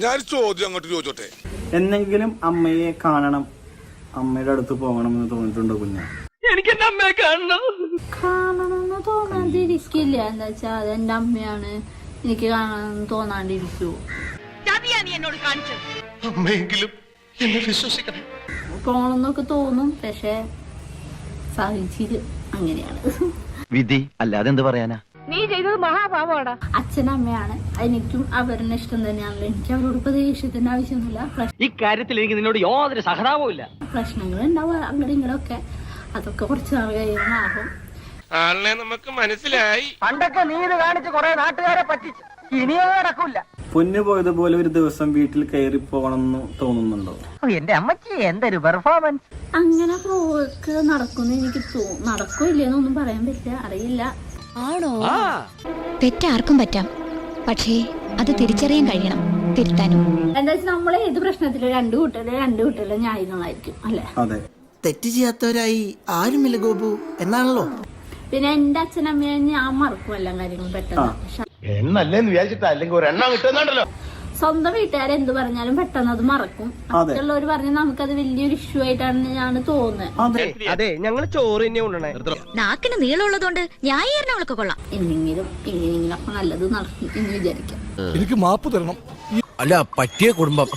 ഞാൻ ചോദ്യം അങ്ങോട്ട് ചോദിച്ചോട്ടെ? എന്നെങ്കിലും അമ്മയെ കാണണം. അമ്മയുടെ അടുത്ത് പോകണം എന്ന് തോന്നിയിട്ടുണ്ടോ കുഞ്ഞ? കാണണമെന്ന് തോന്നാണ്ടിരിക്കില്ല. എന്താ വെച്ചാ അത് എന്റെ അമ്മയാണ്. എനിക്ക് കാണണമെന്ന് തോന്നാണ്ടിരിക്കു. അമ്മയെങ്കിലും എന്നെ വിശ്വസിക്കണം. പോണെന്നൊക്കെ തോന്നും പക്ഷെ സാഹചര്യം അങ്ങനെയാണ്. വിധി അല്ലാതെ എന്ത് പറയാനാ? അച്ഛനമ്മയാണ് എനിക്കും അവരുടെ ഇഷ്ടം തന്നെയാണല്ലോ എനിക്ക് അവരോട് ഉപദേശത്തിന്റെ ആവശ്യമൊന്നുമില്ല. ഈ ഇക്കാര്യത്തിൽ എനിക്ക് നിന്നോട് യാതൊരു സഹതാപവും ഇല്ല. പ്രശ്നങ്ങൾ ഉണ്ടാവും അങ്ങോട്ടും ഇങ്ങോട്ടൊക്കെ അതൊക്കെ കുറച്ച് നാൾ ആളിനെ നമുക്ക് മനസ്സിലായി. പണ്ടൊക്കെ നീ ഇത് കാണിച്ച് കുറെ നാട്ടുകാരെ പറ്റിച്ചു. ഇനിയോ നടക്കൂല. പൊന്നു പോയതുപോലെ ഒരു ദിവസം വീട്ടിൽ കയറി പോകണം എന്ന് തോന്നുന്നുണ്ടോ എന്റെ അമ്മയ്ക്ക് എന്തൊരു പെർഫോമൻസ് അങ്ങനെ പോക്ക് നടക്കുമെന്ന് എനിക്ക് തോ- നടക്കോ ഇല്ലേന്നൊന്നും പറയാൻ പറ്റില്ല. അറിയില്ല. ആണോ? തെറ്റാർക്കും പറ്റാം. പക്ഷേ അത് തിരിച്ചറിയാൻ കഴിയണം. തിരുത്താനും. എന്താ വെച്ചാൽ നമ്മളെ ഏത് പ്രശ്നത്തിലും രണ്ടു കൂട്ടരും രണ്ടു കൂട്ടരും ന്യായങ്ങളായിരിക്കും അല്ലെ? അതെ. തെറ്റ് ചെയ്യാത്തവരായി ആരുമില്ല ഗോപു. എന്നാണല്ലോ? പിന്നെ എന്റെ അച്ഛനമ്മയെ ഞാൻ മറക്കും എല്ലാ കാര്യങ്ങളും പെട്ടെന്ന്. പക്ഷെ എന്നല്ലേന്ന് വിചാരിച്ചിട്ടാ? അല്ലെങ്കിൽ ഒരെണ്ണം കിട്ടുന്നുണ്ടല്ലോ സ്വന്തം വീട്ടുകാരെ എന്ത് പറഞ്ഞാലും പെട്ടെന്ന് അത് മറക്കും. അതെ. മറ്റുള്ളവർ പറഞ്ഞാൽ നമുക്കത് വലിയൊരു ഇഷ്യൂ ആയിട്ടാണ് ഞാൻ തോന്നുന്നത് അതെ. അതെ ഞങ്ങൾ ചോറ് നാക്കിന് നീളമുള്ളതുകൊണ്ട് ന്യായീകരണങ്ങളൊക്കെ കൊള്ളാം. എന്തെങ്കിലും എങ്ങനെയെങ്കിലും അപ്പൊ നല്ലത് നടക്കും എന്ന് വിചാരിക്കാം. എനിക്ക് മാപ്പ് തരണം. അല്ല പറ്റിയ കുടുംബം.